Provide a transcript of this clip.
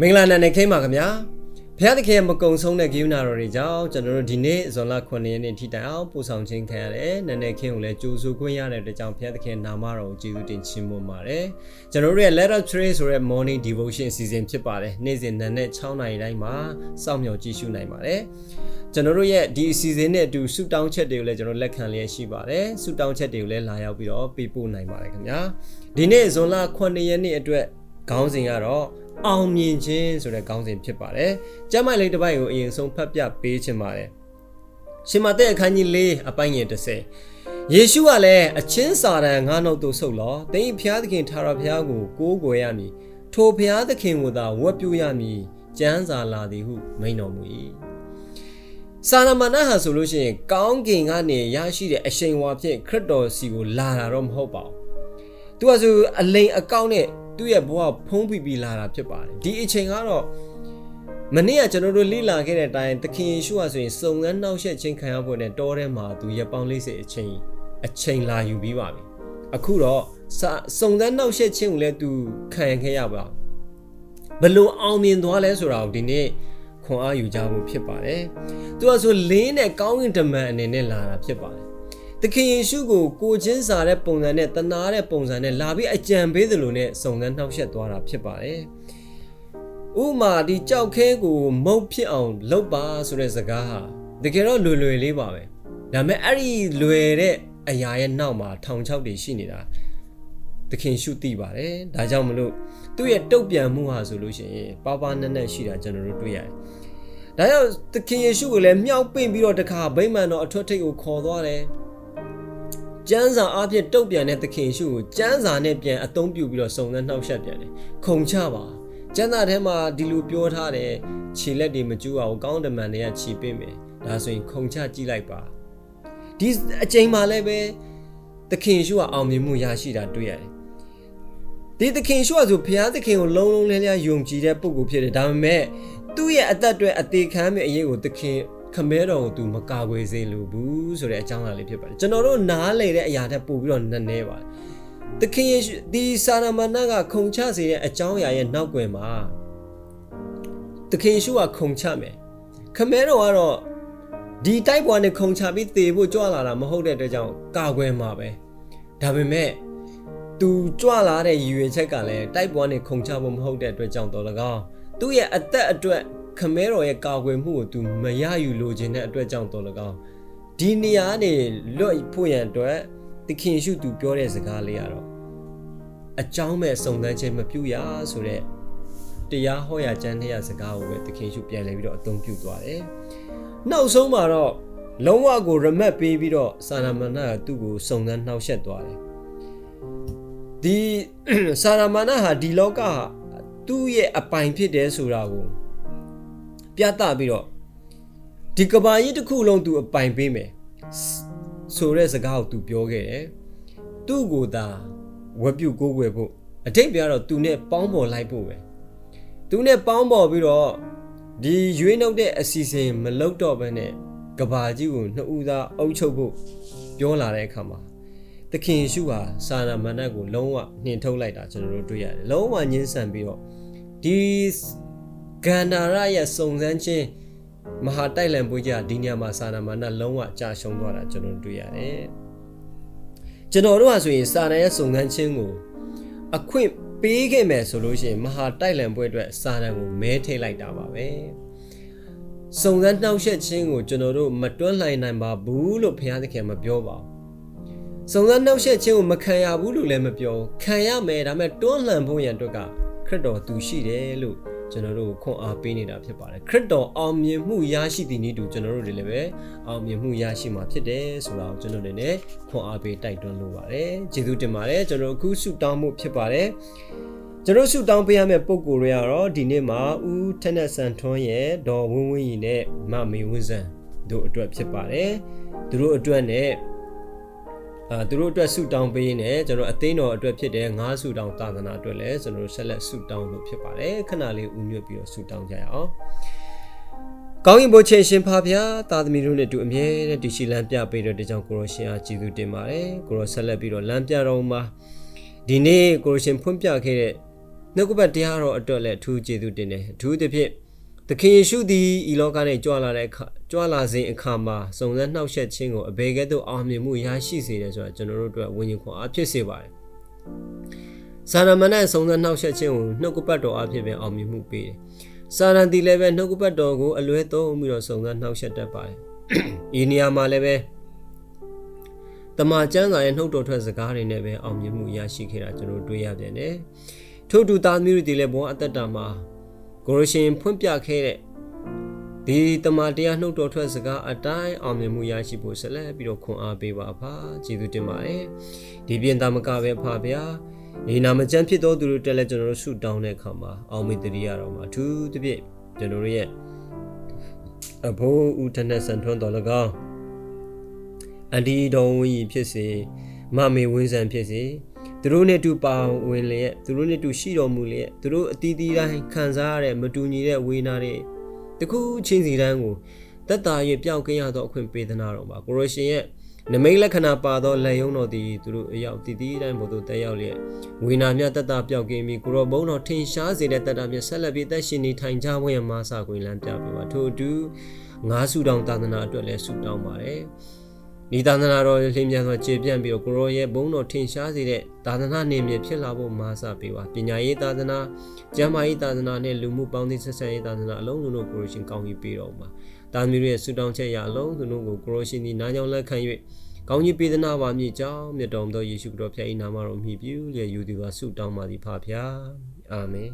မင်္ဂလာနံနဲ့ခိမ့်ပါခင်ဗျာဖခင်သခင်ရဲ့မကုံဆုံးတဲ့ဂိယူနာတော်တွေကြောင့်ကျွန်တော်တို့ဒီနေ့ဇွန်လ9ရက်နေ့ထိတိုင်အောင်ပို့ဆောင်ခြင်းခံရတယ်နံနဲ့ခင်းကိုလည်းကြိုးဆိုခွင့်ရတဲ့အတွက်ကြောင့်ဖခင်သခင်နာမတော်ကိုကျေးဇူးတင်ချီးမွမ်းပါတယ်ကျွန်တော်တို့ရဲ့ Let us pray ဆိုတဲ့ morning devotion အစီအစဉ်ဖြစ်ပါတယ်နေ့စဉ်နံနဲ့6နာရီတိုင်းမှာစောင့်မျှော်ကြည့်ရှုနိုင်ပါတယ်ကျွန်တော်တို့ရဲ့ဒီအစီအစဉ်နဲ့အတူဆုတောင်းချက်တွေကိုလည်းကျွန်တော်လက်ခံလျက်ရှိပါတယ်ဆုတောင်းချက်တွေကိုလည်းလာရောက်ပြီးတော့ပေးပို့နိုင်ပါတယ်ခင်ဗျာဒီနေ့ဇွန်လ9ရက်နေ့အတွက်ခေါင်းစဉ်ကတော့ အောင်မြင်ခြင်းဆိုတဲ့ခေါင်းစဉ်ဖြစ်ပါတယ်။ကျမ်းမာလေးတစ်ပိုက်ကိုအရင်ဆုံးဖတ်ပြပေးချင်ပါတယ်။ရှင်မသက်အခန်းကြီး၄အပိုင်းငယ်30ယေရှုကလည်းအချင်းစာတန်ငါးနှုတ်သို့ဆုတ်လောသင်၏ဖျားသခင်ထာဝရဘုရားကိုကိုးကွယ်ရမည်ထိုဘုရားသခင်ကိုသာဝတ်ပြုရမည်ကျမ်းစာလာသည်ဟုမိန့်တော်မူ၏စာရမဏဟာဆိုလို့ရှိရင်ကောင်းကင်ကနေရရှိတဲ့အရှိန်ဝါဖြင့်ခရစ်တော်စီကိုလာတာတော့မဟုတ်ပါဘူး။သူကဆိုအလိန်အကောင့်နဲ့ သူ့ရဲ့ဘဝဖုံးပြပြီးလာတာဖြစ်ပါတယ်ဒီအချိန်ကတော့မနေ့ကကျွန်တော်တို့လေ့လာခဲ့တဲ့အတိုင်းသခင်ယေရှုဟာဆိုရင်စုံစမ်းနှောက်ယှက်ခြင်းခံရဖို့နဲ့တောထဲမှာသူရပောင်းလေးစေအချိန်အချိန်လာယူပြီးပါပြီအခုတော့စုံစမ်းနှောက်ယှက်ခြင်းကိုလည်းသူခံရခဲ့ရပါဘလို့အောင်မြင်သွားလဲဆိုတာကိုဒီနေ့ခွန်အားယူကြဖို့ဖြစ်ပါတယ်သူကဆိုလင်းနဲ့ကောင်းကင်တမန်အနေနဲ့လာတာဖြစ်ပါတယ် သခင်ယေရှုကိုကိုချင်းစာတဲ့ပုံစံနဲ့တနာတဲ့ပုံစံနဲ့လာပြီးအကြံပေးသလိုနဲ့စုံစမ်းနှောက်ယှက်သွားတာဖြစ်ပါတယ်။ဥမာဒီကြောက်ခဲကိုမုတ်ဖြစ်အောင်လုပ်ပါဆိုတဲ့စကားဟာတကယ်တော့လွယ်လွယ်လေးပါပဲ။ဒါပေမဲ့အဲ့ဒီလွယ်တဲ့အရာရဲ့နောက်မှာထောင်ချောက်တွေရှိနေတာသခင်ရှုသိပါတယ်။ဒါကြောင့်မလို့သူ့ရဲ့တုတ်ပြန်မှုဟာဆိုလို့ရှိရင်ပါပါနက်နက်ရှိတာကျွန်တော်တို့တွေ့ရတယ်။ဒါကြောင့်သခင်ယေရှုကိုလည်းမြောက်ပင့်ပြီးတော့တခါဗိမာန်တော်အထွတ်ထိပ်ကိုခေါ်သွားတယ်။ ကျမ်းစာအဖြစ်တုတ်ပြန်တဲ့သခင်ရှုကိုကျမ်းစာနဲ့ပြန်အသုံးပြုပြီးတော့စုံစမ်းနှောက်ယှက်ပြန်တယ်ခုံချပါကျမ်းစာထဲမှာဒီလိုပြောထားတယ်ခြေလက်တွေမကျူးအောင်ကောင်းတမန်တွေကခြေပင့်မယ်ဒါဆိုရင်ခုံချကြည့်လိုက်ပါဒီအချိန်မှလည်းပဲသခင်ရှုကအောင်မြင်မှုရရှိတာတွေ့ရတယ်ဒီသခင်ရှုကဆိုဘုရားသခင်ကိုလုံးလုံးလဲလဲယုံကြည်တဲ့ပုဂ္ဂိုလ်ဖြစ်တယ်ဒါပေမဲ့သူ့ရဲ့အသက်တွေအသေးခံမဲ့အရေးကိုသခင် ခမဲတော်ကိုသူမကာကွယ်စေလိုဘူးဆိုတဲ့အကြောင်းအရာလေးဖြစ်ပါတယ်ကျွန်တော်တို့နားလေတဲ့အရာတက်ပို့ပြီးတော့နည်းနည်းပါတယ်သခင်ယေရှုဒီစာရမဏကခုံချစေတဲ့အကြောင်းအရာရဲ့နောက်ွယ်မှာသခင်ယေရှုကခုံချမယ်ခမဲတော်ကတော့ဒီတိုက်ပွားနဲ့ခုံချပြီးသေဖို့ကြွလာတာမဟုတ်တဲ့အတွက်ကြောင့်ကာကွယ်မှာပဲဒါပေမဲ့သူကြွလာတဲ့ရည်ရွယ်ချက်ကလည်းတိုက်ပွားနဲ့ခုံချဖို့မဟုတ်တဲ့အတွက်ကြောင့်တော်လကောင်းသူ့ရဲ့အသက်အတွက် ခမဲတော်ရဲ့ကာကွယ်မှုကို तू မရယူလိုချင်တဲ့အတွက်ကြောင့်တော်လကောင်းဒီနေရာနေလွတ်ဖို့ရန်အတွက်သခင်ရှု तू ပြောတဲ့စကားလေးကတော့အကြောင်းမဲ့စုံစမ်းခြင်းမပြုရဆိုတဲ့တရားဟောရာကျမ်းထဲရစကားကိုပဲသခင်ရှုပြန်လဲပြီးတော့အသုံးပြုသွားတယ်။နောက်ဆုံးမှာတော့လုံးဝကိုရမတ်ပေးပြီးတော့စာရမဏကသူ့ကိုစုံစမ်းနှောက်ယှက်သွားတယ်။ဒီစာရမဏဟာဒီလောကဟာသူ့ရဲ့အပိုင်ဖြစ်တယ်ဆိုတာကို ပြသပြီးတော့ဒီကဘာကြီးတစ်ခုလုံးသူအပိုင်ပေးမယ်ဆိုတဲ့စကားကိုသူပြောခဲ့တယ်သူ့ကိုသာဝက်ပြုတ်ကိုးကွယ်ဖို့အတိတ်ပြတော့သူနဲ့ပေါင်းပေါ်လိုက်ဖို့ပဲသူနဲ့ပေါင်းပေါ်ပြီးတော့ဒီရွေးနှုတ်တဲ့အစီအစဉ်မလုပ်တော့ဘဲနဲ့ကဘာကြီးကိုနှစ်ဦးသားအုပ်ချုပ်ဖို့ပြောလာတဲ့အခါမှာသခင်ယေရှုဟာစာနာမဏတ်ကိုလုံးဝနှင်ထုတ်လိုက်တာကျွန်တော်တို့တွေ့ရတယ်လုံးဝညှင်းဆန်ပြီးတော့ဒီ ဂန္ဓာရရဲ့စုံစမ်းခြင်းမဟာတိုက်လံပွေးကြဒီနေရာမှာစာနာမာနလုံးဝကြာရှုံးသွားတာကျွန်တော်တွေ့ရတယ်ကျွန်တော်တို့ဟာဆိုရင်စာနာရဲ့စုံစမ်းခြင်းကိုအခွင့်ပေးခဲ့မယ်ဆိုလို့ရှိရင်မဟာတိုက်လံပွဲအတွက်စာတန်ကိုမဲထိလိုက်တာပါပဲစုံစမ်းနှောက်ယှက်ခြင်းကိုကျွန်တော်တို့မတွန်းလှိုင်နိုင်ပါဘူးလို့ဘုရားသခင်မပြောပါဘူးစုံစမ်းနှောက်ယှက်ခြင်းကိုမခံရဘူးလို့လည်းမပြောခံရမယ်ဒါပေမဲ့တွန်းလှန်ဖို့ရန်အတွက်ကခရစ်တော်သူရှိတယ်လို့ ကျွန်တော်တို့ခွန်အားပေးနေတာဖြစ်ပါတယ်ခရစ်တော်အောင်မြင်မှုရရှိသည့်နည်းတူကျွန်တော်တို့တွေလည်းပဲအောင်မြင်မှုရရှိမှာဖြစ်တယ်ဆိုတာကိုကျွန်တော်တို့လည်းခွန်အားပေးတိုက်တွန်းလိုပါတယ်ကျေးဇူးတင်ပါတယ်ကျွန်တော်အခုဆုတောင်းမှုဖြစ်ပါတယ်ကျွန်တော်ဆုတောင်းပေးရမယ့်ပုံကိုယ်တွေကတော့ဒီနေ့မှာဦးထက်နဲ့ဆန်ထွန်းရဲ့ဒေါ်ဝင်းဝင်းရီနဲ့မမေဝင်းစံတို့အတွက်ဖြစ်ပါတယ်သူတို့အတွက်နဲ့ အာသူတို့အတွက်ဆုတောင်းပေးနေကျွန်တော်အသိတော်အတွက်ဖြစ်တဲ့ငါးဆုတောင်းသာသနာအတွက်လည်းကျွန်တော်ဆက်လက်ဆုတောင်းလို့ဖြစ်ပါတယ်ခဏလေးဦးညွတ်ပြီးတော့ဆုတောင်းကြရအောင်ကောင်းရင်ဘိုးချင်းရှင်ဖာဗျာသာသမီတို့နဲ့တူအမြဲတည်းတရှိလမ်းပြပေးတဲ့တကြောင်ကိုရရှင်အားကျေးဇူးတင်ပါတယ်ကိုရဆက်လက်ပြီးတော့လမ်းပြတော်မှာဒီနေ့ကိုရရှင်ဖွင့်ပြခဲ့တဲ့နှုတ်ကပတ်တရားတော်အတွက်လည်းအထူးကျေးဇူးတင်တယ်အထူးသဖြင့်သ ခင်ယေရှုသည်ဤလောက၌ကြွလာတဲ့အခါကြွလာစဉ်အခါမှာစုံစမ်းနှောက်ယှက်ခြင်းကိုအဘယ်ကဲ့သို့အောင်မြင်မှုရရှိစေတယ်ဆိုတာကျွန်တော်တို့အတွက်ဝိညာဉ်ခွန်အားဖြစ်စေပါတယ်စာရမဏေစုံစမ်းနှောက်ယှက်ခြင်းကိုနှုတ်ကပတ်တော်အဖြစ်ပဲအောင်မြင်မှုပေးတယ်စာရန်တီလည်းပဲနှုတ်ကပတ်တော်ကိုအလွဲသုံးပြီးတော့စုံစမ်းနှောက်ယှက်တတ်ပါတယ်ဤနေရာမှာလည်းပဲတမန်ကျမ်းစာရဲ့နှုတ်တော်ထွက်စကားတွေနဲ့ပဲအောင်မြင်မှုရရှိခဲ့တာကျွန်တော်တို့တွေ့ရပြန်တယ်ထို့တူသားမျိုးတွေလည်းဘဝအသက်တာမှာ ကိုရရှင်ဖွင့်ပြခဲ့တဲ့ဒီတမန်တရားနှုတ်တော်ထွက်စကားအတိုင်းအောင်မြင်မှုရရှိဖို့ဆက်လက်ပြီးတော့ခွန်အားပေးပါဖာကျေးဇူးတင်ပါတယ်ဒီပြင်သားမကပဲဖာဗျာဒီနာမကျမ်းဖြစ်တော်သူတို့တက်လဲကျွန်တော်တို့ဆုတောင်းတဲ့အခါမှာအောင်မေတ္တရိယတော်မှာအထူးသဖြင့်ကျွန်တော်တို့ရဲ့အဘိုးဦးထနဲ့ဆန်ထွန်းတော်၎င်းအန်ဒီတော်ဝင်းကြီးဖြစ်စေမမေဝင်းဆန်ဖြစ်စေ သူတို့နဲ့တူပါဝင်လျက်သူတို့နဲ့တူရှိတော်မူလျက်သူတို့အတီးတီးတိုင်းခံစားရတဲ့မတူညီတဲ့ဝေနာတွေတခုချင်းစီတန်းကိုတက်တာ၍ပျောက်ကင်းရသောအခွင့်ပေးသနာတော်ပါကိုရရှင်ရဲ့နမိတ်လက္ခဏာပါသောလက်ယုံတော်သည်သူတို့အရောက်တည်တည်တိုင်းဘုသို့တက်ရောက်လျက်ဝေနာမြတ်တက်တာပျောက်ကင်းပြီးကိုရောဘုံတော်ထင်ရှားစေတဲ့တက်တာမြတ်ဆက်လက်ပြီးတက်ရှင်နေထိုင်ကြဝင့်မှာစခွင့်လမ်းပြပြပါထို့အတူငါးစုတောင်သာသနာအတွက်လည်းဆုတောင်းပါတယ် မိသာသနာတော်လျင်မြန်စွာကျေပြန့်ပြီးတော့ကိုရောရဲ့ဘုန်းတော်ထင်ရှားစေတဲ့သာသနာနေမြေဖြစ်လာဖို့မာစပေးပါပညာရေးသာသနာကျမ်းမာရေးသာသနာနဲ့လူမှုပေါင်းစည်းဆက်ဆံရေးသာသနာအလုံးစုံတို့ကိုရရှင်ကောင်းကြီးပေးတော်မှာတာသမီတို့ရဲ့ဆုတောင်းချက်ရအလုံးစုံတို့ကိုကိုရောရှင်ဒီနားကြောင်လက်ခံ၍ကောင်းကြီးပေးသနာပါမြင့်ကြောင်းမြတ်တော်မူသောယေရှုခရစ်တော်ဖျား၏နာမတော်မြည်ပြုလျက်ယူသည်ပါဆုတောင်းပါသည်ဖဖျားအာမင်